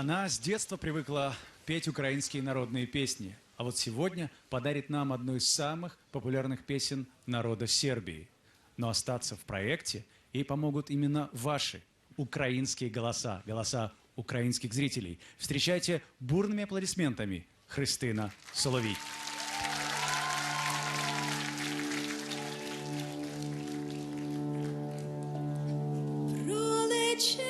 Она с детства привыкла петь украинские народные песни, а вот сегодня подарит нам одну из самых популярных песен народа Сербии. Но остаться в проекте ей помогут именно ваши украинские голоса, голоса украинских зрителей. Встречайте бурными аплодисментами Христина Соловей. Пролече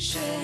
share.